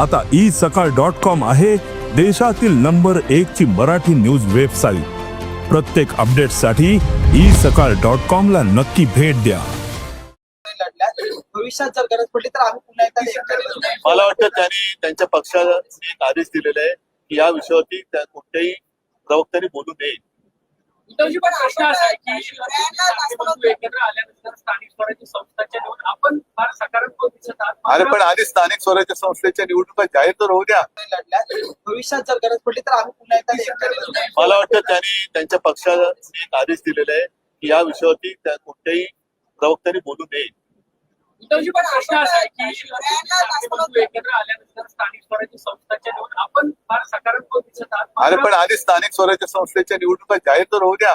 आता ई सकाळ dot com आहे देशातील नंबर एक ची मराठी न्यूज वेबसाईट. प्रत्येक अपडेटसाठी ई सकाळ डॉट कॉम ला नक्की भेट द्या. भविष्यात जर गरज पडली तर आम्ही पुन्हा. मला वाटतं त्यांनी त्यांच्या पक्षाने एक आदेश दिलेला आहे की या विषयावरती त्या कोणत्याही प्रवक्त्यांनी बोलू नये. स्थानिक स्वराज्य संस्थांच्या आपण फार सकारात्मक दिसत आहात. अरे पण आधी स्थानिक स्वराज्य संस्थेच्या निवडणुका जाहीर तर होऊ द्या. भविष्यात जर गरज पडली तर आम्ही पुन्हा एकदा. मला वाटतं त्यांनी त्यांच्या पक्षाने एक आदेश दिलेला आहे की या विषयावरती त्या कोणत्याही प्रवक्त्यांनी बोलू नये. उद्धवजी पण प्रश्न असा आहे की निवडणूक एकत्र आल्यानंतर स्थानिक स्वराज्य संस्थांच्या निवड आपण फार सकारात्मक दिसत आहात. अरे पण आधी स्थानिक स्वराज्य संस्थेच्या निवडणुका जाहीर तर होऊ द्या.